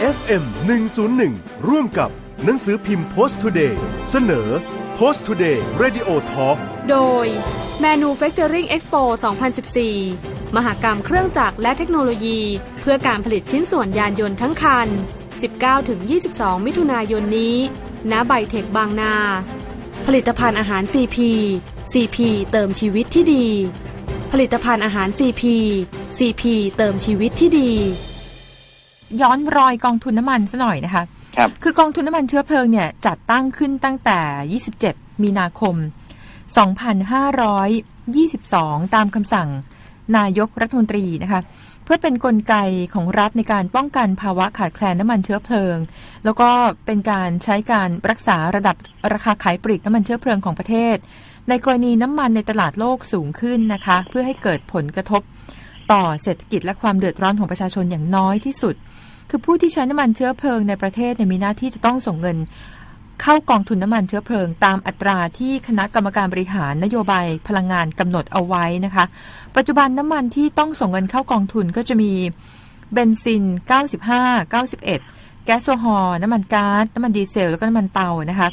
FM 101 ร่วมกับหนังสือพิมพ์ Post Today เสนอ Post Today Radio Talk โดย Manufacturing Expo 2014 มหกรรมเครื่องจักรและเทคโนโลยี เพื่อการผลิตชิ้นส่วนยานยนต์ทั้งคัน 19-22 มิถุนายนนี้ ณ ไบเทคบางนา ผลิตภัณฑ์อาหาร CP CP เติมชีวิตที่ดี ผลิตภัณฑ์อาหาร CP CP เติมชีวิตที่ดี ย้อนรอยกองทุนน้ำมันซะหน่อยนะคะ ครับ คือกองทุนน้ำมันเชื้อเพลิงเนี่ยจัดตั้งขึ้นตั้งแต่ 27 มีนาคม 2522 ตามคำสั่งนายกรัฐมนตรีนะคะ เพื่อเป็นนกลไกของรัฐในการป้องกันภาวะขาดแคลนน้ำมันเชื้อเพลิง แล้วก็เป็นการใช้การรักษาระดับราคาขายปลีกน้ำมันเชื้อเพลิงของประเทศ ในกรณีน้ำมันในตลาดโลกสูงขึ้นนะคะ เพื่อให้เกิดผลกระทบต่อเศรษฐกิจและความเดือดร้อนของประชาชนอย่างน้อยที่สุด คือผู้ที่ใช้น้ำมันเชื้อเพลิงในประเทศเนี่ยมีหน้าที่จะต้องส่งเงิน เข้ากองทุนน้ำมันเชื้อเพลิง ตามอัตราที่คณะกรรมการบริหารนโยบายพลังงานกำหนดเอาไว้นะคะ ปัจจุบันน้ำมันที่ต้องส่งเงินเข้ากองทุนก็จะมีเบนซิน 95 91 แก๊สโซฮอล์น้ำมันก๊าซน้ำมันดีเซล แล้วก็น้ำมันเตานะคะ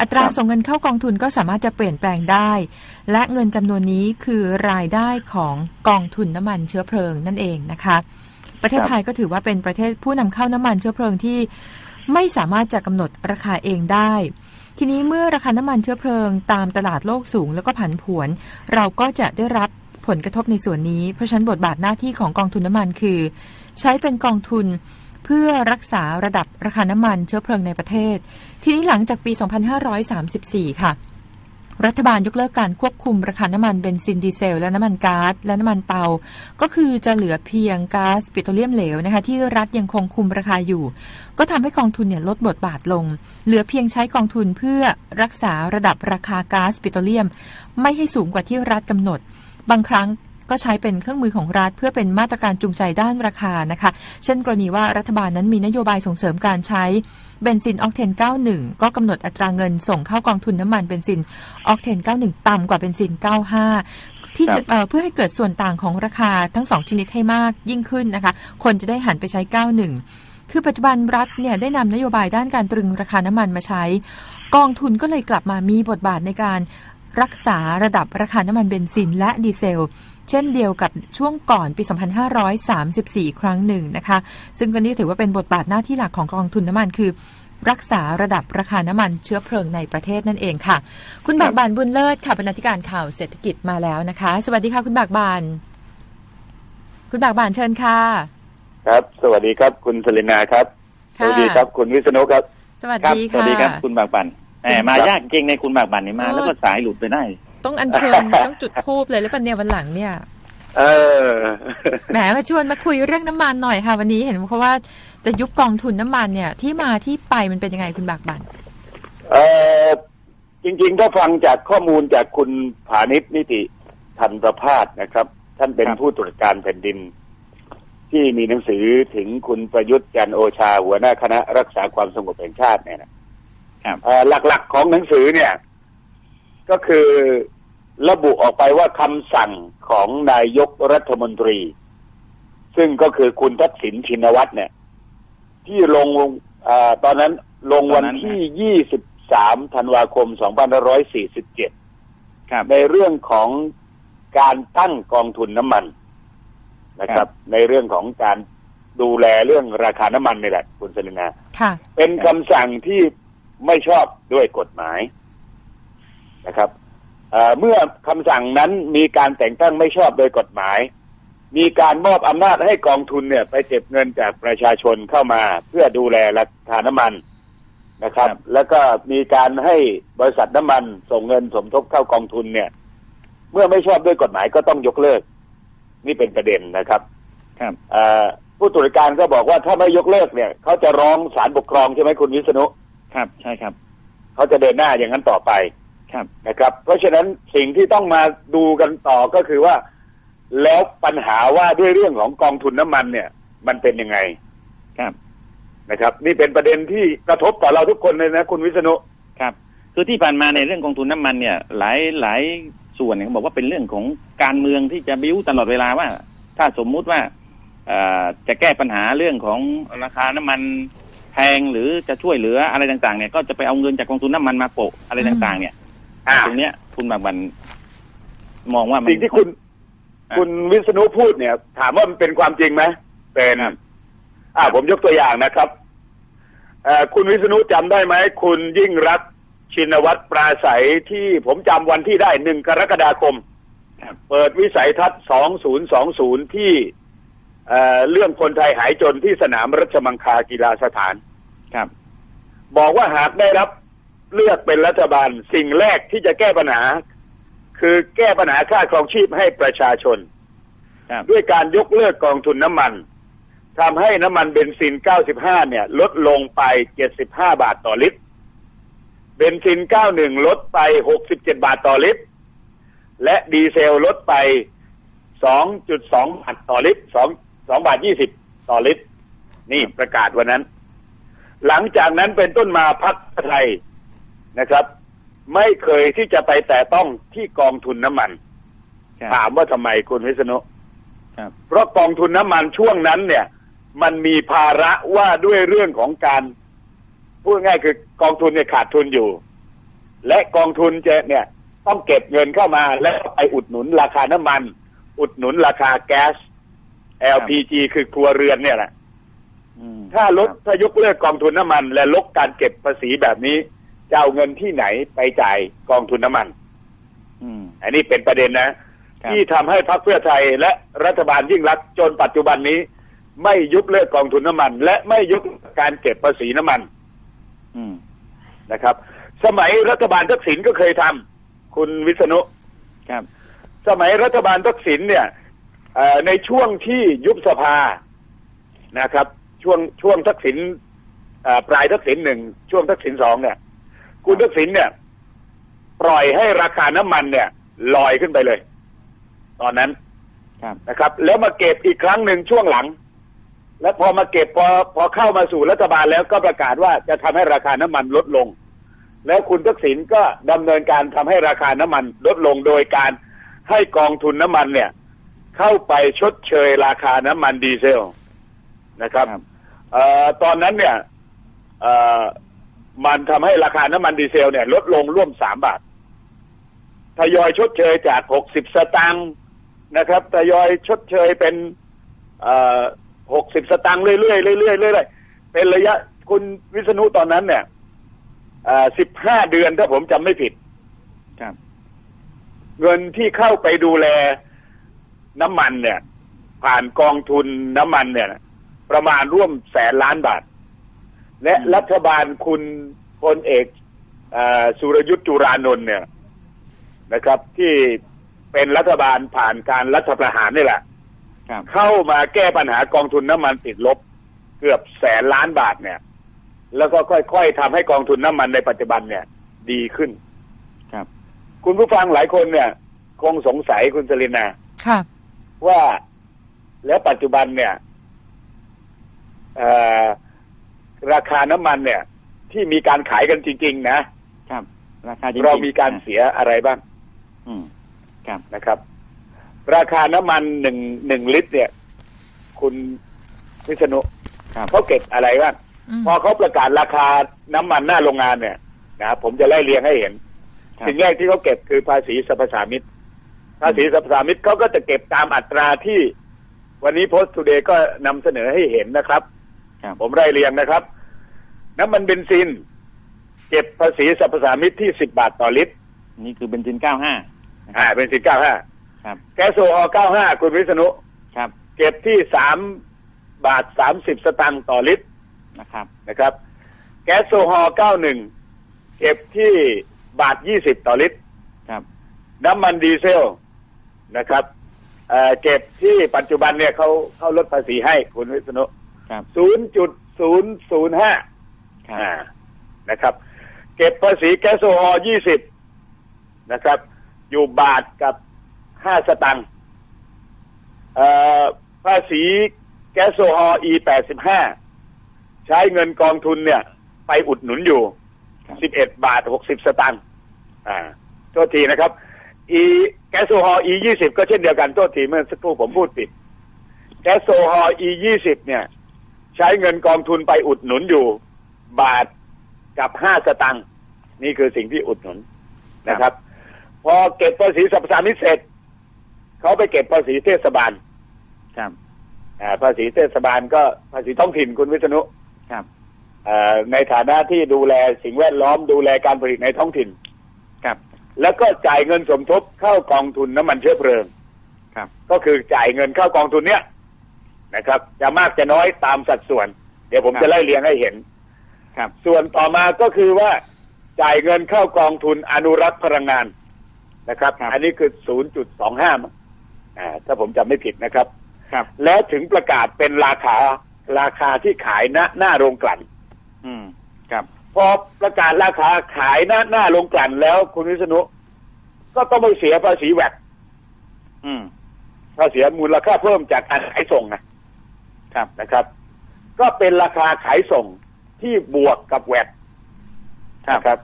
อัตราส่งเงินเข้ากองทุนก็สามารถจะเปลี่ยนแปลงได้ และเงินจำนวนนี้คือรายได้ของกองทุนน้ำมันเชื้อเพลิงนั่นเองนะคะ ประเทศไทยก็ถือว่าเป็นประเทศผู้นำเข้าน้ำมันเชื้อเพลิงที่ไม่สามารถจะกำหนดราคาเองได้ ทีนี้เมื่อราคาน้ำมันเชื้อเพลิง ตามตลาดโลกสูงแล้วก็ผันผวน เราก็จะได้รับผลกระทบในส่วนนี้ เพราะฉะนั้นบทบาทหน้าที่ของกองทุนน้ำมันคือ ใช้เป็นกองทุนเพื่อรักษาระดับราคาน้ำมันเชื้อเพลิงในประเทศ ทีนี้หลังจากปี 2534 ค่ะ รัฐบาลยกเลิกการควบคุมราคาน้ำมันเบนซินดีเซล และน้ำมันก๊าซและน้ำมันเตา ก็คือจะเหลือเพียงก๊าซปิโตรเลียมเหลวนะคะที่รัฐยังคงคุมราคาอยู่ ก็ทำให้กองทุนเนี่ยลดบทบาทลง เหลือเพียงใช้กองทุนเพื่อรักษาระดับราคาก๊าซปิโตรเลียม ไม่ให้สูงกว่าที่รัฐกำหนด บางครั้งก็ใช้เป็นเครื่องมือของรัฐเพื่อเป็นมาตรการจูงใจด้านราคานะคะ เช่นกรณีว่ารัฐบาลนั้นมีนโยบายส่งเสริมการใช้ เบนซินออกเทน 91 ก็กำหนดอัตราเงินส่งเข้ากองทุนน้ำมันเบนซินออกเทน 91 ต่ำกว่าเบนซิน 95ที่จะครับเอ่อเพื่อให้เกิดส่วนต่างของราคาทั้งสองชนิดให้มากยิ่งขึ้นนะคะ คนจะได้หันไปใช้ 91 คือปัจจุบันรัฐเนี่ยได้นำนโยบายด้านการตรึงราคาน้ำมันมาใช้ กองทุนก็เลยกลับมามีบทบาทในการรักษาระดับราคาน้ำมันเบนซินและดีเซล เช่นเดียวกับช่วงก่อนปี 2534 ครั้งหนึ่งนะคะ ซึ่งก็นี่ถือว่าเป็นบทบาทหน้าที่หลักของกองทุนน้ำมันคือรักษาระดับราคาน้ำมันเชื้อเพลิงในประเทศนั่นเองค่ะ คุณบากบานบุญเลิศค่ะบรรณาธิการข่าวเศรษฐกิจมาแล้วนะคะ สวัสดีค่ะคุณบากบาน คุณบากบานเชิญค่ะ ครับ สวัสดีครับ คุณสลินาครับสค่ะวัสดีครับ คุณวิษณุครับ สวัสครับดีสวัค่ะสดีครับคุณบากบันแหมมาครับยากจริงในคุณบากบันนี่มาเออแล้วก็สายหลุดไปได้ ต้องอัญเชิญต้องจุดทูบเลยแล้วปันเนี่ยวันหลังเนี่ย เออแหมมาชวนมาคุยเรื่องน้ำมันหน่อยค่ะ วันนี้เห็นเขาว่าจะยุบกองทุนน้ำมันเนี่ย ที่มาที่ไปมันเป็นยังไงคุณบากบันเออจริงๆ ถ้าฟังจากข้อมูลจากคุณผานิชนิติทันประพาสนะครับ ท่านเป็นครับผู้ตรวจการแผ่นดิน ที่มีหนังสือถึงคุณประยุทธ์จันทร์โอชา หัวหน้าคณะรักษาความสงบแห่งชาติเนี่ยนะครับเอ่อหลักๆของหนังสือเนี่ย ก็คือระบุออกไปว่าคำสั่งของนายกรัฐมนตรี ซึ่งก็คือคุณทักษิณชินวัตรเนี่ย ที่ลงเออตอนนั้นลงวันที่ 23 ธันวาคม 2547ครับในเรื่องของการตั้งกองทุนน้ำมันนะคครัรับบในเรื่องของการดูแลเรื่องราคาน้ำมันนี่แหละ คุณสลินาค่ะเป็นคำสั่งที่ไม่ชอบด้วยกฎหมาย นะครับเอ่อเมื่อคำสั่งนั้นมีการแต่งตั้งไม่ชอบโดยกฎหมาย มีการมอบอำนาจให้กองทุนเนี่ย ไปเก็บเงินจากประชาชนเข้ามา เพื่อดูแลราคาน้ำมันนะครับครับแล้วก็มีการให้บริษัทน้ำมันส่งเงินสมทบเข้ากองทุนเนี่ย เมื่อไม่ชอบด้วยกฎหมายก็ต้องยกเลิก นี่เป็นประเด็นนะครับ ครับเอ่อผู้ตรวจการก็บอกว่าถ้าไม่ยกเลิกเนี่ยเขาจะร้องศาลปกครองใช่ไหมคุณวิษณุครับ ใช่ครับ เขาจะเดินหน้าอย่างนั้นต่อไปครับ นะครับ เพราะฉะนั้นสิ่งที่ต้องมาดูกันต่อก็คือว่า แล้วปัญหาว่าด้วยเรื่องของกองทุนน้ำมันเนี่ย มันเป็นยังไงครับนะครับ นี่เป็นประเด็นที่กระทบต่อเราทุกคนเลยนะ คุณวิษณุครับ คือที่ผ่านมาในเรื่องกองทุนน้ำมันเนี่ย หลายหลายส่วนเนี่ยเขาบอกว่าเป็นเรื่องของการเมืองที่จะบิ้วตลอดเวลาว่า ถ้าสมมุติว่าเอ่อจะแก้ปัญหาเรื่องของราคาน้ำมันแพงหรือจะช่วยเหลืออะไรต่างๆเนี่ยก็จะไปเอาเงินจากกองทุนน้ำมันมาโปะอะไรต่างๆ เนี่ยอ่า ตรงเนี้ย คุณบางบันมองว่ามันสิ่งที่คุณอะคุณวิษณุพูดเนี่ย ถามว่ามันเป็นความจริงไหมเป็นครับอ่าผมยกตัวอย่างนะครับเอ่อคุณวิษณุจำได้ไหม คุณยิ่งรักษณ์ชินวัตรปราศัยที่ผมจำวันที่ได้หนึ่งกรกฎาคมครับเปิดวิสัยทัศน์2020ที่เอ่อเรื่องคนไทยหายจนที่สนามรัชมังคลากีฬาสถานครับ บอกว่าหากได้รับ เลือกเป็นรัฐบาลสิ่งแรกที่จะแก้ปัญหา คือแก้ปัญหาค่าครองชีพให้ประชาชนครับด้วยการยกเลิกกองทุนน้ำมันทำให้น้ำมันเบนซิน 95 เนี่ย ลดลงไป 75 บาทต่อลิตร เบนซิน 91 ลดไป 67 บาทต่อลิตร และดีเซลลดไป 2.2 บาทต่อลิตร 2 2บาท 20 ต่อลิตร นี่ประกาศวันนั้น หลังจากนั้นเป็นต้นมาพักไทย นะครับ ไม่เคยที่จะไปแต่ต้องที่กองทุนน้ำมันครับถามว่าทำไมคุณวิษณุครับเพราะกองทุนน้ำมันช่วงนั้นเนี่ย มันมีภาระว่าด้วยเรื่องของการพูดง่ายคือกองทุนเนี่ยขาดทุนอยู่ และกองทุนจะเนี่ย ต้องเก็บเงินเข้ามา และไปอุดหนุนราคาน้ำมัน อุดหนุนราคาแก๊ส LPG คือครัวเรือนเนี่ยแหละอืมถ้าลดครับถ้ายกเลิกกองทุนน้ำมัน และลดการเก็บภาษีแบบนี้ จะเอาเงินที่ไหนไปจ่ายกองทุนน้ำมันอืมอันนี้เป็นประเด็นนะครับที่ทำให้พรรคเพื่อไทยและรัฐบาลยิ่งรักษณ์จนปัจจุบันนี้ ไม่ยุบเลิกกองทุนน้ำมัน และไม่ยุบการเก็บภาษีน้ำมันอืมนะครับ สมัยรัฐบาลทักษิณก็เคยทำคุณวิษณุครับ สมัยรัฐบาลทักษิณเนี่ยเอ่อในช่วงที่ยุบสภานะครับ ช่วงช่วงทักษิณเอ่อปลายทักษิณหนึ่งช่วงทักษิณสองเนี่ย คุณทักษิณเนี่ย ปล่อยให้ราคาน้ำมันเนี่ย ลอยขึ้นไปเลย ตอนนั้นครับนะครับ แล้วมาเก็บอีกครั้งหนึ่งช่วงหลัง แล้วพอมาเก็บพอพอเข้ามาสู่รัฐบาลแล้วก็ประกาศว่าจะทำให้ราคาน้ำมันลดลง แล้วคุณทักษิณก็ดำเนินการทำให้ราคาน้ำมันลดลงโดยการให้กองทุนน้ำมันเนี่ย เข้าไปชดเชยราคาน้ำมันดีเซลนะครับครับเอ่อตอนนั้นเนี่ยเอ่อ มันทำให้ราคาน้ำมันดีเซลเนี่ย ลดลงร่วมสามบาท ทยอยชดเชยจากหกสิบสตางค์นะครับ ทยอยชดเชยเป็นหกสิบสตางค์เรื่อยๆเรื่อยๆเรื่อยๆเป็นระยะคุณวิษณุตอนนั้นเนี่ยสิบห้าเดือนถ้าผมจำไม่ผิดครับเงินที่เข้าไปดูแลน้ำมันเนี่ย ผ่านกองทุนน้ำมันเนี่ย ประมาณร่วมแสนล้านบาท และอืมรัฐบาลคุณพลเอกเออสุรยุทธ์จุรานนท์เนี่ยนะครับ ที่เป็นรัฐบาลผ่านการรัฐประหารนี่แหละครับเข้ามาแก้ปัญหากองทุนน้ำมันติดลบ เกือบแสนล้านบาทเนี่ย แล้วก็ค่อยๆทำให้กองทุนน้ำมันในปัจจุบันเนี่ย ดีขึ้น ครับ คุณผู้ฟังหลายคนเนี่ย คงสงสัยคุณสลินาค่ะว่าแล้วปัจจุบันเนี่ยเอ่อ ราคาน้ำมันเนี่ย ที่มีการขายกันจริง ๆ นะครับ ราคาจริงๆเรามีการอะเสียอะไรบ้าง อืมครับนะครับ ราคาน้ำมันหนึ่งหนึ่งลิตร เนี่ย คุณวิษณุครับเขาเก็บอะไรบ้างอืมพอเขาประกาศราคาน้ำมันหน้าโรงงานเนี่ยนะผมจะไล่เรียงให้เห็นครับสิ่งแรกที่เขาเก็บคือภาษีสรรพสามิตภาษีสรรพสามิตเขาก็จะเก็บตามอัตราที่ วันนี้โพสต์ทูเดย์ก็นำเสนอให้เห็นนะครับ ครับ ผมไล่เรียงนะครับ น้ำมันเบนซิน เก็บภาษีสรรพสามิตที่สิบบาทต่อลิตร นี่คือเบนซินเก้าห้าอ่าเบนซินเก้าห้าครับ แก๊สโซฮอล์เก้าห้าคุณวิษณุครับ เก็บที่สามบาทสามสิบสตางค์ต่อลิตรนะครับนะครับ แก๊สโซฮอล์เก้าหนึ่งเก็บที่บาทยี่สิบต่อลิตรครับ น้ำมันดีเซลนะครับเอ่อเก็บที่ปัจจุบันเนี่ยเขาเขาลดภาษีให้คุณวิษณุครับ ศูนย์จุดศูนย์ศูนย์ห้าครับอ่านะครับ เก็บภาษีแก๊สโซฮอล์ยี่สิบนะครับ อยู่บาทกับห้าสตังค์เอ่อภาษีแก๊สโซฮอล์ E แปดสิบห้าใช้เงินกองทุนเนี่ย ไปอุดหนุนอยู่ครับสิบเอ็ดบาทหกสิบสตังค์อ่าโทษทีนะครับ E แก๊สโซฮอล์ E ยี่สิบก็เช่นเดียวกันโทษทีเมื่อสักครู่ผมพูดผิดแก๊สโซฮอล์ E ยี่สิบเนี่ย ใช้เงินกองทุนไปอุดหนุนอยู่ บาทกับห้าสตังค์นี่คือสิ่งที่อุดหนุนนะครับ พอเก็บภาษีสรรพสามิตเสร็จเขาไปเก็บภาษีเทศบาล ครับอ่าภาษีเทศบาลก็ภาษีท้องถิ่นคุณวิษณุครับอ่าในฐานะที่ดูแลสิ่งแวดล้อมดูแลการผลิตในท้องถิ่น ครับ แล้วก็จ่ายเงินสมทบเข้ากองทุนน้ำมันเชื้อเพลิง ครับ ก็คือจ่ายเงินเข้ากองทุนเนี้ย นะครับ จะมากจะน้อยตามสัดส่วน เดี๋ยวผมครับจะไล่เรียงให้เห็น ครับ ส่วนต่อมาก็คือว่าจ่ายเงินเข้ากองทุนอนุรักษ์พลังงานนะครับครับอันนี้คือ 0.25มั้งอ่าถ้าผมจำไม่ผิดนะครับ ครับ แล้วถึงประกาศเป็นราคาราคาที่ขายณหน้าโรงกลั่น อืม ครับ พอประกาศราคาขายหน้าหน้าโรงกลั่นแล้วคุณวิษณุก็ต้องไปเสียภาษีแวดอืมภาษีมูลค่าเพิ่มจากการขายส่งนะ ครับนะครับ ก็เป็นราคาขายส่งที่บวกกับแวดครับนะครับ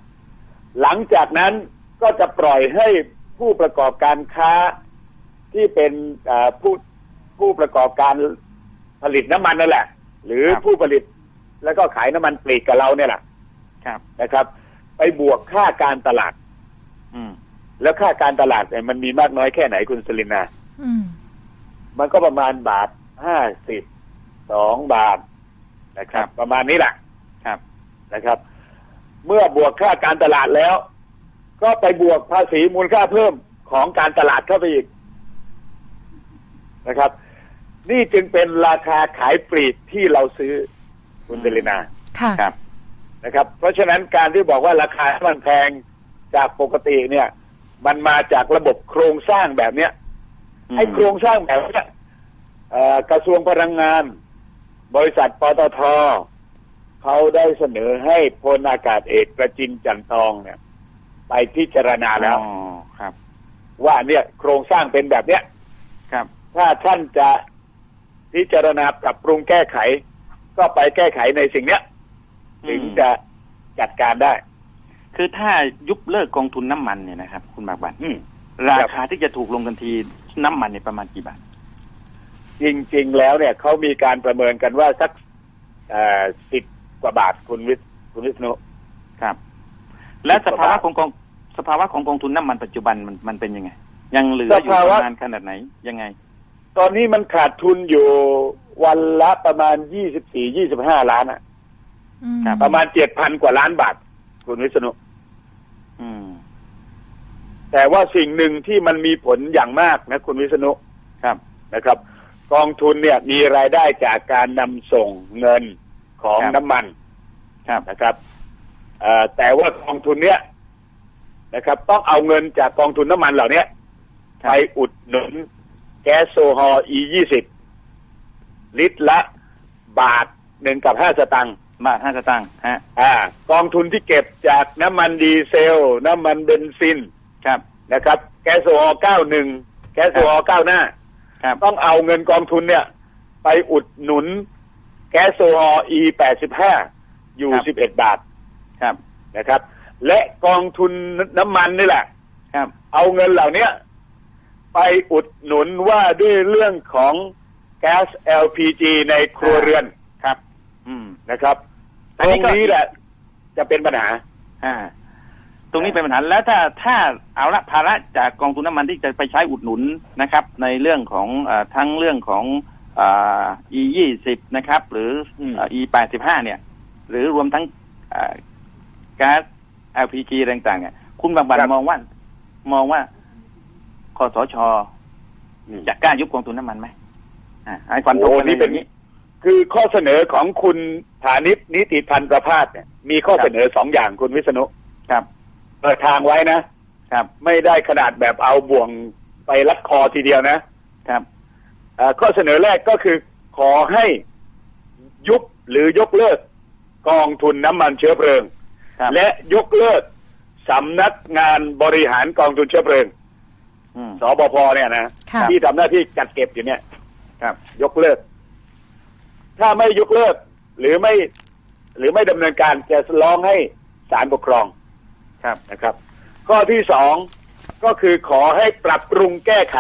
หลังจากนั้นก็จะปล่อยให้ผู้ประกอบการค้าที่เป็นอ่าผู้ผู้ประกอบการผลิตน้ำมันนั่นแหละ หรือครับผู้ผลิตแล้วก็ขายน้ำมันปลีกกับเราเนี่ยแหละครับนะครับ ไปบวกค่าการตลาด อืม แล้วค่าการตลาดเนี่ยมันมีมากน้อยแค่ไหนคุณสลินาอืมมันก็ประมาณบาทห้าสิบ สองบาทนะครับ ประมาณนี้แหละครับนะครับ เมื่อบวกค่าการตลาดแล้ว ก็ไปบวกภาษีมูลค่าเพิ่มของการตลาดเข้าไปอีกนะครับ นี่จึงเป็นราคาขายปลีกที่เราซื้อคุณเดลินาค่ะครับนะครับ เพราะฉะนั้นการที่บอกว่าราคาน้ำมันแพงจากปกติเนี่ย มันมาจากระบบโครงสร้างแบบเนี้ยไอ้โครงสร้างแบบเนี้ยเอ่อกระทรวงพลังงาน บริษัทปตทเขาได้เสนอให้พลอากาศเอกประจินจันทองเนี่ย ไปพิจารณาแล้วอ๋อครับ ว่าเนี่ย โครงสร้างเป็นแบบเนี้ยครับ ถ้าท่านจะพิจารณาปรับปรุงแก้ไข ก็ไปแก้ไขในสิ่งเนี้ยถึงจะจัดการได้ คือถ้ายุบเลิกกองทุนน้ำมันเนี่ยนะครับ คุณบากบันอืมราคาที่จะถูกลงทันทีน้ำมันเนี่ยประมาณกี่บาท จริง ๆ แล้วเนี่ยเขามีการประเมินกันว่าสักสิบกว่าบาทคุณวิศคุณวิษณุครับ และสภาวะบาทของกองสภาวะของกองทุนน้ำมันปัจจุบันมันมันเป็นยังไง ยังเหลืออยู่สภาวะประมาณขนาดไหนยังไง ตอนนี้มันขาดทุนอยู่วันละประมาณยี่สิบสี่ยี่สิบห้าล้านอะอืมครับประมาณเจ็ดพันกว่าล้านบาท คุณวิษณุอืมแต่ว่าสิ่งหนึ่งที่มันมีผลอย่างมากนะ คุณวิษณุครับนะครับ กองทุนเนี่ยมีรายได้จากการนำส่งเงินของครับน้ำมันครับนะครับเอ่อแต่ว่ากองทุนเนี่ยนะครับ ต้องเอาเงินจากกองทุนน้ำมันเหล่านี้ครับไปอุดหนุนแก๊สโซฮอล์ E ยี่สิบลิตรละบาทหนึ่งกับห้าสตังค์บาทห้าสตางค์ฮะ อ่า กองทุนที่เก็บจากน้ำมันดีเซล น้ำมันเบนซิน ครับนะครับ แก๊สโซฮอล์91แก๊สโซฮอล์95 ครับต้องเอาเงินกองทุนเนี่ย ไปอุดหนุน แก๊สโซฮอล์ E 85อยู่11บาทครับนะครับ และกองทุนน้ำมันนี่แหละ ครับ เอาเงินเหล่าเนี้ยไปอุดหนุนว่าด้วยเรื่องของแก๊ส LPG ในครัวเรือนครับ อืมนะครับอัตนรนี้งก็นี้แหละจะเป็นปัญหา อ่า ตรงนี้เป็นปัญหาแล้วถ้าถ้าเอาละภาระจากกองทุนน้ำมันที่จะไปใช้อุดหนุนนะครับ ในเรื่องของเออทั้งเรื่องของอ่า e ยี่สิบนะครับ หรืออืมอ่า e แปดสิบห้าเนี่ย หรือรวมทั้งอ่าก๊าซ LPG อะไรต่างๆ เนี่ย คุณบางบันครับมองว่ามองว่าคอสชอืมจะกล้ายุบกองทุนน้ำมันไหมอ่าไอ้ฟันธงโอ้กันี่เป็นอย่างนี้คือข้อเสนอของคุณฐานิชนิติพันธ์ประภาสเนี่ยมีข้อครับเสนอสองอย่างคุณวิษณุครับ เปิดทางไว้นะครับ ไม่ได้ขนาดแบบเอาบ่วงไปรัดคอทีเดียวนะครับเอ่อข้อเสนอแรกก็คือขอให้ยุบหรือยกเลิกกองทุนน้ำมันเชื้อเพลิงครับและยกเลิกสำนักงานบริหารกองทุนเชื้อเพลิงอืมสบพเนี่ยนะค่ะที่ทำหน้าที่จัดเก็บอยู่เนี่ยครับ ยกเลิก ถ้าไม่ยกเลิก หรือไม่ หรือไม่ดำเนินการจะร้องให้ศาลปกครอง ครับนะครับ ข้อที่สองก็คือขอให้ปรับปรุงแก้ไข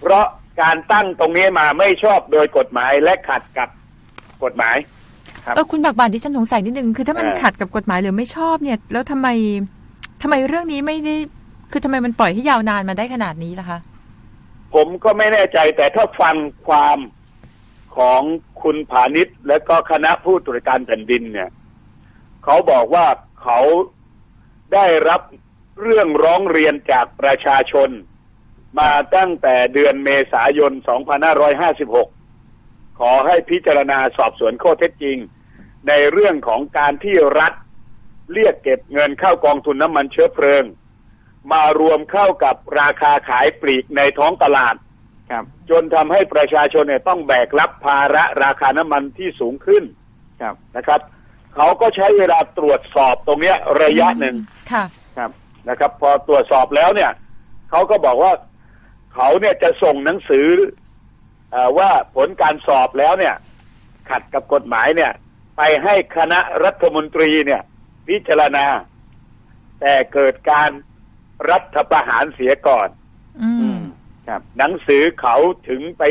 เพราะการตั้งตรงนี้มาไม่ชอบโดยกฎหมายและขัดกับกฎหมาย ครับ เออคุณบักบานที่ฉันสงสัยนิดนึงคือถ้ามันเออขัดกับกฎหมายหรือไม่ชอบเนี่ย แล้วทำไมทำไมเรื่องนี้ไม่ได้ คือทำไมมันปล่อยให้ยาวนานมาได้ขนาดนี้ล่ะคะ ผมก็ไม่แน่ใจแต่ถ้าฟังความของคุณผานิชและก็คณะผู้ตรวจการแผ่นดินเนี่ย เขาบอกว่า เขาได้รับเรื่องร้องเรียนจากประชาชน มาตั้งแต่เดือนเมษายน 2556 ขอให้พิจารณาสอบสวนข้อเท็จจริง ในเรื่องของการที่รัฐเรียกเก็บเงินเข้ากองทุนน้ำมันเชื้อเพลิง มารวมเข้ากับราคาขายปลีกในท้องตลาดครับ จนทำให้ประชาชนเนี่ยต้องแบกรับภาระราคาน้ำมันที่สูงขึ้นครับนะครับ เขาก็ใช้เวลาตรวจสอบตรงเนี้ยระยะหนึ่งค่ะ ครับนะครับ พอตรวจสอบแล้วเนี่ยเขาก็บอกว่าเขาเนี่ยจะส่งหนังสือเออว่าผลการสอบแล้วเนี่ย ขัดกับกฎหมายเนี่ย ไปให้คณะรัฐมนตรีเนี่ย พิจารณา แต่เกิดการรัฐประหารเสียก่อน อือืมมครับ หนังสือเขาถึงไป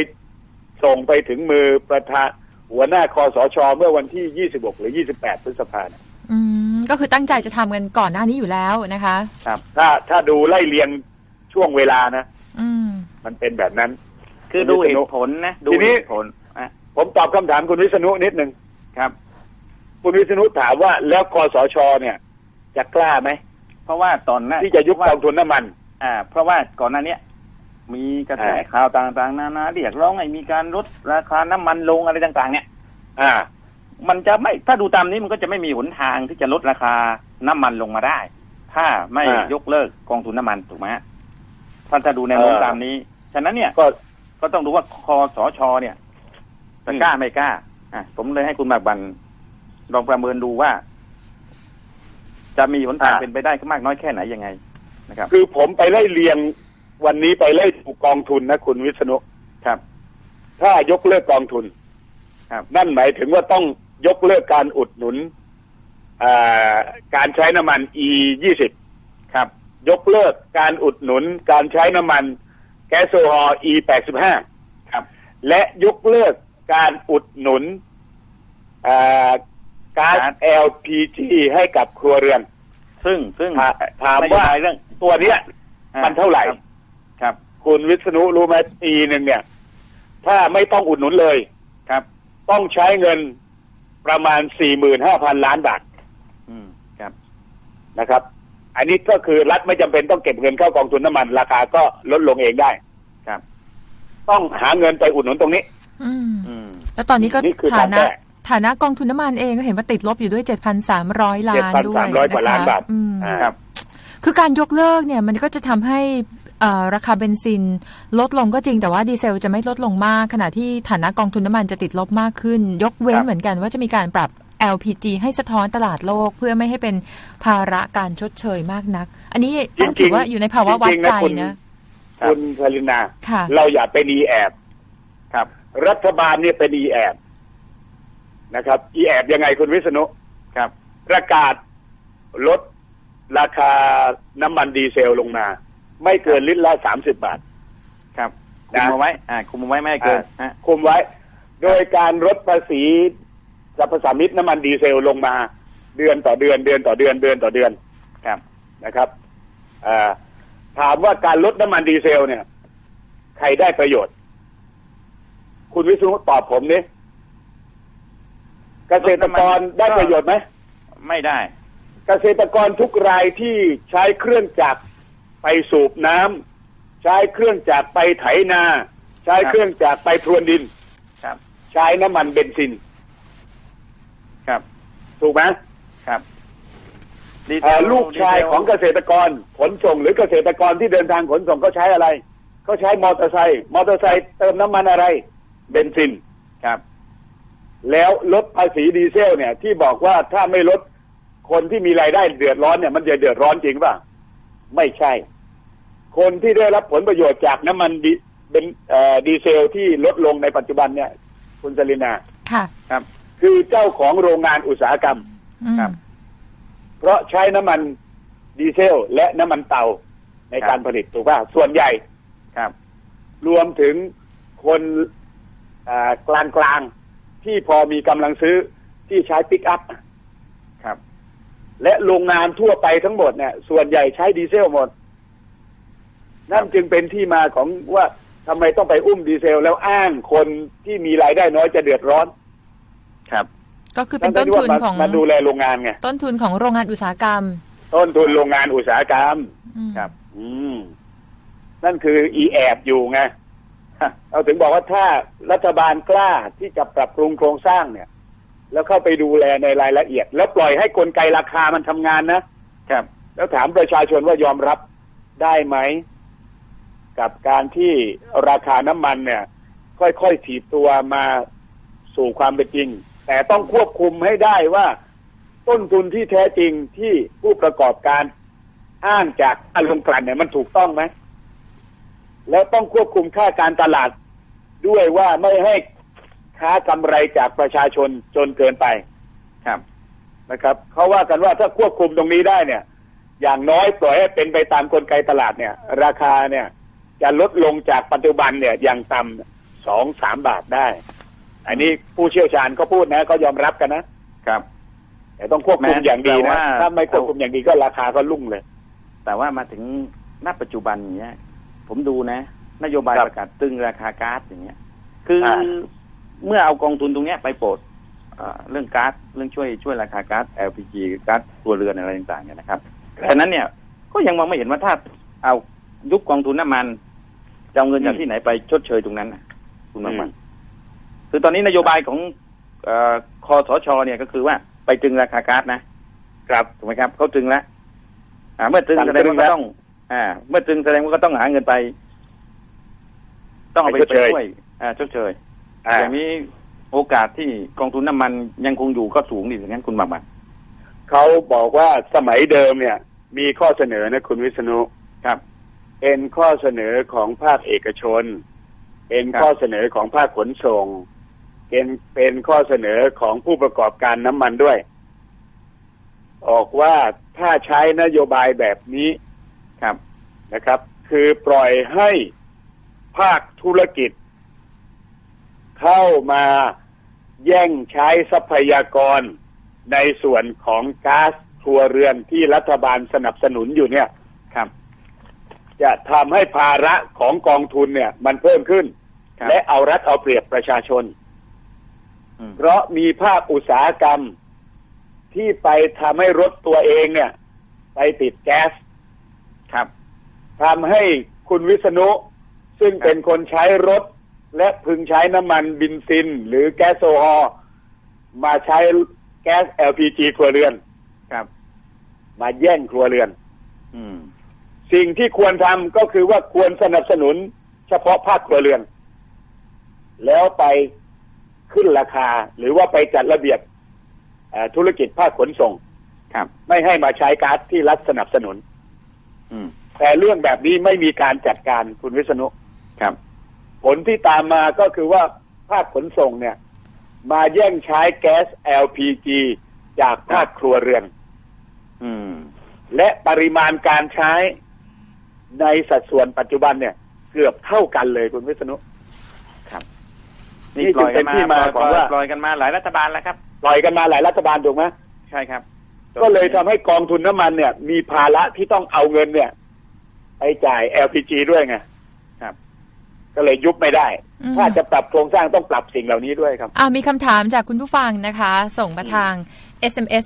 ส่งไปถึงมือประธาน หัวหน้าคอสชเมื่อวันที่ 26 หรือ 28 พฤษภาคมอืมก็คือตั้งใจจะทำกันก่อนหน้านี้อยู่แล้วนะคะ ครับ ถ้าถ้าดูไล่เรียงช่วงเวลานะอืมมันเป็นแบบนั้น คือดูเหตุผลนะดูทีนี้เหตุผลอะผมตอบคำถามคุณวิษณุนิดหนึ่งครับ คุณวิษณุถามว่าแล้วคอสชเนี่ย จะกล้าไหม เพราะว่าตอนนั้นที่จะยุบกองทุนน้ำมัน อ่า เพราะว่าก่อนหน้าเนี้ย มีกระแสอ่าข่าวต่างๆ นานาเรียกร้องให้มีการลดราคาน้ำมันลงอะไรต่าง ๆ เนี่ย อ่า มันจะไม่ถ้าดูตามนี้มันก็จะไม่มีหนทางที่จะลดราคาน้ำมันลงมาได้ ถ้าไม่อ่ายยกเลิกกองทุนน้ำมันถูกไหมฮะถ้าถ้าดูแนวโน้มเออตามนี้ ฉะนั้นเนี่ยก็ก็ต้องดูว่าคอสชเนี่ยจะอืมกล้าไม่กล้าอะผมเลยให้คุณหมากบันลองประเมินดูว่า จะมีหนทางเป็นไปได้มากน้อยแค่ไหนยังไงนะครับ คือผมไปไล่เรียง วันนี้ไปไล่ดูกองทุนนะคุณวิษณุครับ ถ้ายกเลิกกองทุนครับนั่นหมายถึงว่าต้องยกเลิกการอุดหนุนอ่าการใช้น้ำมัน E ยี่สิบครับ ยกเลิกการอุดหนุน การใช้น้ำมัน แก๊สโซฮอล์ E แปดสิบห้าครับ และยกเลิกการอุดหนุนอ่าก๊าซก๊าซ LPG ให้กับครัวเรือน ซึ่งซึ่งถาถามนโยว่าบยเรื่องตัวเนี้ยอ่มันเท่าไหร่ ครับครับคุณวิษณุรู้ไหมปีหนึ่งเนี่ย ถ้าไม่ต้องอุดหนุนเลยครับ ต้องใช้เงินประมาณสี่หมื่นห้าพันล้านบาทอืมครับนะครับ อันนี้ก็คือรัฐไม่จำเป็นต้องเก็บเงินเข้ากองทุนน้ำมัน ราคาก็ลดลงเองได้ครับ ต้องหาเงินไปอุดหนุนตรงนี้ อืมอืมแล้วตอนนี้ก็นี่คือฐานะทางแก้ฐานะกองทุนน้ำมันเองก็เห็นว่าติดลบอยู่ด้วย 7,300 ล้านด้วย7,300กว่าล้านบาทอืมอ่าครับ คือการยกเลิกเนี่ย มันก็จะทำให้เอ่อ ราคาเบนซินลดลงก็จริงแต่ว่าดีเซลจะไม่ลดลงมาก ขณะที่ฐานะกองทุนน้ำมันจะติดลบมากขึ้น ยกเว้คนรับเหมือนกันว่าจะมีการปรับ LPG ให้สะท้อนตลาดโลกเพื่อไม่ให้เป็นภาระการชดเชยมากนัก อันนี้ต้องถือว่าอยู่ในภาวะวัดจริงๆนะใจคุณนะคุณพลินาค่ะเราอย่าเป็นอีแอบครับ รัฐบาลเนี่ยเป็นอีแอบนะครับอีแอบยังไงคุณวิษณุครับ ประกาศลดราคาน้ำมันดีเซลลงมา ไม่เกินลิตรละสามสิบบาท ครับ คุนะมเอาไว้ อ่า คุมเอาไว้ไม่ให้เกินฮะคุมไว้ โดยการลดภาษีสรรพสามิตน้ำมันดีเซลลงมา เดือนต่อเดือนเดือนต่อเดือนเดือนต่อเดือนครับนะครับอ่าถามว่าการลดน้ำมันดีเซลเนี่ย ใครได้ประโยชน์ คุณวิศนุตอบผมนี่เกษตรกรได้ประโยชน์ไหมไม่ได้ เกษตรกรทุกรายที่ใช้เครื่องจักร ไปสูบน้ำใช้เครื่องจักรไปไถนา ใช้ครับเครื่องจักรไปพรวนดินครับ ใช้น้ำมันเบนซิน ครับ ถูกไหมครับดีเซเอ่อลลูกชายดีเซลของเกษตรกรขนส่งหรือเกษตรกรที่เดินทางขนส่งก็ใช้อะไร ก็ใช้มอเตอร์ไซค์มอเตอร์ไซค์เติมน้ำมันอะไร เบนซินครับ แล้วลดภาษีดีเซล เนี่ย ที่บอกว่าถ้าไม่ลดคนที่มีรายได้เดือดร้อนเนี่ย มันจะเดือดร้อนจริงป่ะ ไม่ใช่ คนที่ได้รับผลประโยชน์จากน้ำมันดีเป็นเอ่อดีเซลที่ลดลงในปัจจุบันเนี่ย คุณสลินาค่ะครับ คือเจ้าของโรงงานอุตสาหกรรมอืมครับ เพราะใช้น้ำมันดีเซล และน้ำมันเตาในครับการผลิตถูกป่ะส่วนใหญ่ครับ รวมถึงคนกลางกลางๆที่พอมีกำลังซื้อที่ใช้ปิกอัพครับ และโรงงานทั่วไปทั้งหมดเนี่ย ส่วนใหญ่ใช้ดีเซลหมด นั่นจึงเป็นที่มาของว่าทำไมต้องไปอุ้มดีเซล แล้วอ้างคนที่มีรายได้น้อยจะเดือดร้อน ครับ ก็คือเป็นต้นทั้งๆทุนที่ว่าของมามาดูแลโรงงานไงต้นทุนของโรงงานอุตสาหกรรม ต้นทุนโรงงานอุตสาหกรรมอืมครับ อืม นั่นคืออีแอบอยู่ไงเราถึงบอกว่าถ้ารัฐบาลกล้าที่จะปรับปรุงโครงสร้างเนี่ย แล้วเข้าไปดูแลในรายละเอียด แล้วปล่อยให้กลไกราคามันทำงานนะครับ แล้วถามประชาชนว่ายอมรับได้ไหม กับการที่ราคาน้ำมันเนี่ย ค่อยๆถีบตัวมาสู่ความเป็นจริง แต่ต้องควบคุมให้ได้ว่าต้นทุนที่แท้จริงที่ผู้ประกอบการอ้างจากอารมณ์กลั่นเนี่ยมันถูกต้องไหมแล้วต้องควบคุมค่าการตลาดด้วยว่าไม่ให้ค้ากำไรจากประชาชนจนเกินไปครับนะครับเขาว่ากันว่าถ้าควบคุมตรงนี้ได้เนี่ย อย่างน้อยปล่อยให้เป็นไปตามกลไกตลาดเนี่ย ราคาเนี่ย จะลดลงจากปัจจุบันเนี่ยอย่างต่ำสองสามบาทได้ อันนี้ผู้เชี่ยวชาญเขาพูดนะเขายอมรับกันนะครับ แต่ต้องควบคุมแม้อย่างดีแต่นะว่าถ้าไม่ควบคุมอย่างดีก็ราคาก็ลุ่งเลย แต่ว่ามาถึงณปัจจุบันเนี้ย ผมดูนะ นโยบายครับประกาศตึงราคาก๊าซอย่างเงี้ย คืออาเมื่อเอากองทุนตรงเนี้ยไปโปรดเอ่อเรื่องก๊าซเรื่องช่วยช่วยราคาก๊าซ LPG ก๊าซตัวเรือนอะไรต่างๆเนี่ยนะครับฉะนั้นเนี่ยก็ยังมองไม่เห็นว่าถ้าเอายุบกองทุนน้ำมัน จะเอาเงินจากที่ไหนไปชดเชยตรงนั้นนะคุณบางวันคือตอนนี้นโยบายของเอ่อคอสชเนี่ยก็คือว่าไปตึงราคาก๊าซนะครับถูกไหมครับเขาตึงแล้วอ่า เมื่อตึงสั่งแสดงตึว่างก็แล้วต้อง อ่า เมื่อตึงแสดงว่าก็ต้องหาเงินไป ต้องเอาไปไปชดไปเชยช่วยอ่าชดเชยอ่าอย่างนี้โอกาสที่กองทุนน้ำมันยังคงอยู่ก็สูงดิอย่างนั้นคุณบางบันเขาบอกว่าสมัยเดิมเนี่ย มีข้อเสนอนะคุณวิษณุครับ เป็นข้อเสนอของภาคเอกชน เป็นครับข้อเสนอของภาคขนส่ง เป็นเป็นข้อเสนอของผู้ประกอบการน้ำมันด้วย ออกว่าถ้าใช้นโยบายแบบนี้ครับนะครับ คือปล่อยให้ภาคธุรกิจ เข้ามาแย่งใช้ทรัพยากรในส่วนของก๊าซครัวเรือนที่รัฐบาลสนับสนุนอยู่เนี่ยครับ จะทำให้ภาระของกองทุนเนี่ย มันเพิ่มขึ้นครับและเอารัดเอาเปรียบประชาชนอืมเพราะมีภาคอุตสาหกรรมที่ไปทำให้รถตัวเองเนี่ย ไปติดแก๊สครับทำให้คุณวิษณุซึ่งเป็นคนใช้รถ และพึงใช้น้ำมันบินซิน หรือแก๊สโซฮอล์มาใช้แก๊ส LPG ครัวเรือน ครับ มาแย่งครัวเรือน อืม สิ่งที่ควรทำก็คือว่าควรสนับสนุนเฉพาะภาคครัวเรือน แล้วไปขึ้นราคาหรือว่าไปจัดระเบียบเอ่อธุรกิจภาคขนส่ง ครับ ไม่ให้มาใช้ก๊าซที่รัฐสนับสนุน อืม แต่เรื่องแบบนี้ไม่มีการจัดการคุณวิษณุครับ ผลที่ตามมาก็คือว่าภาคขนส่งเนี่ย มาแย่งใช้แก๊ส LPG จากภาคครัวเรือน อืม และปริมาณการใช้ ในสัดส่วนปัจจุบันเนี่ย เกือบเท่ากันเลยคุณวิษณุนี่นี่ปล่อยกันจึงเป็นที่มามาปล่อยของว่าปล่อยกันมาหลายรัฐบาลแล้วครับปล่อยกันมาหลายรัฐบาลถูกไหมใช่ครับ ก็เลยทำให้กองทุนน้ำมันเนี่ย มีภาระที่ต้องเอาเงินเนี่ยไปจ่าย LPG ด้วยไงครับ ก็เลยยุบไม่ได้อืมถ้าจะปรับโครงสร้างต้องปรับสิ่งเหล่านี้ด้วยครับอ่ามีคำถามจากคุณผู้ฟังนะคะ ส่งมาทาง SMS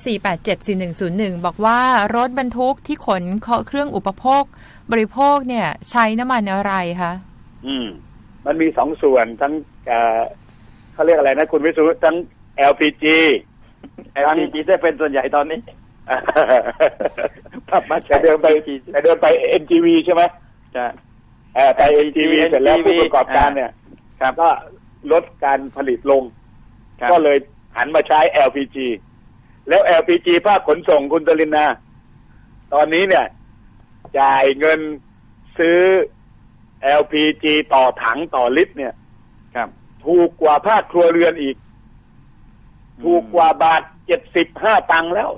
4874101 บอกว่ารถบรรทุกที่ขนเครื่องอุปโภค บริโภคเนี่ย ใช้น้ำมันอะไรคะอืม มันมีสองส่วนทั้งเอ่อเขาเรียกอะไรนะ คุณวิสุทธ์ทั้ง LPG ทั้ง LPG ได้เป็นส่วนใหญ่ตอนนี้ปรับมาใช้แต่เดิมไป LPG แต่เดิมไป NGV ใช่ไหมจะเอ่อไป NGV เสร็จแล้วผู้ประกอบการเนี่ยครับก็ลดการผลิตลงครับก็เลยหันมาใช้ LPG แล้ว LPG ภาคขนส่งคุณตลินนา ตอนนี้เนี่ย จ่ายเงินซื้อ LPG ต่อถังต่อลิตร เนี่ย ครับ ถูกกว่าภาคครัวเรือนอีก ถูกกว่าบาทเจ็ดสิบห้าตังค์แล้ว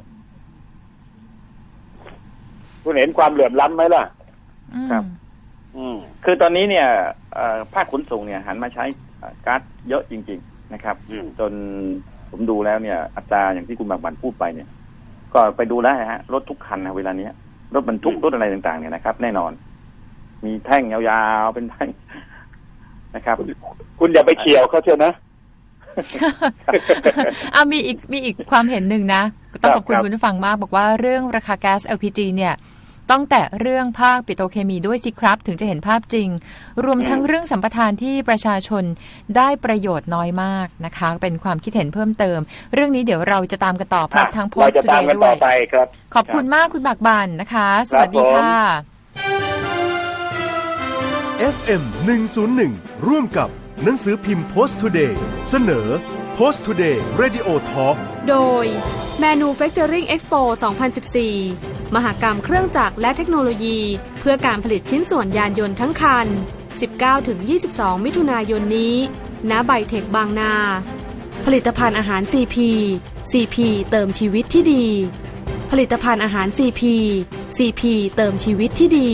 คุณเห็นความเหลื่อมล้ำไหมล่ะอืมครับ อืม คือตอนนี้เนี่ยเอ่อภาคขนส่งเนี่ย หันมาใช้เอ่อก๊าซเยอะจริง ๆ นะครับอืมจนผมดูแล้วเนี่ย อัตราอย่างที่คุณบางบันพูดไปเนี่ย ก็ไปดูแล้วนะฮะรถทุกคันนะเวลาเนี้ย รถบรรทุกรถอะไรต่างๆเนี่ยนะครับ แน่นอน มีแท่งยาวๆเป็นแท่งนะครับ คุณอย่าไปเฉียวเขาเชียวนะเอามีอีกมีอีกความเห็นหนึ่งนะ ต้องขอบคุณครับคุณผู้ฟังมาก บอกว่าเรื่องราคาแก๊ส LPG เนี่ย ต้องแต่เรื่องภาคปิโตรเคมีด้วยสิครับ ถึงจะเห็นภาพจริง รวมทั้งเรื่องสัมปทานที่ประชาชนได้ประโยชน์น้อยมากนะคะ เป็นความคิดเห็นเพิ่มเติม เรื่องนี้เดี๋ยวเราจะตามกันต่อพร้อมทางโพสเราต์จะทูตามเดย์กันด้วต่อยไปครับขอบคุณมากคุณบักบันนะคะ สวัสดีครับผมค่ะ FM 101ร่วมกับหนังสือพิมพ์ Post Today เสนอ Post Today Radio Talk โดย Manufacturing Expo 2014 มหกรรมเครื่องจักรและเทคโนโลยี เพื่อการผลิตชิ้นส่วนยานยนต์ทั้งคัน 19-22 มิถุนายนนี้ ณ ไบเทคบางนา ผลิตภัณฑ์อาหาร CP CP เติมชีวิตที่ดี ผลิตภัณฑ์อาหาร CP CP เติมชีวิตที่ดี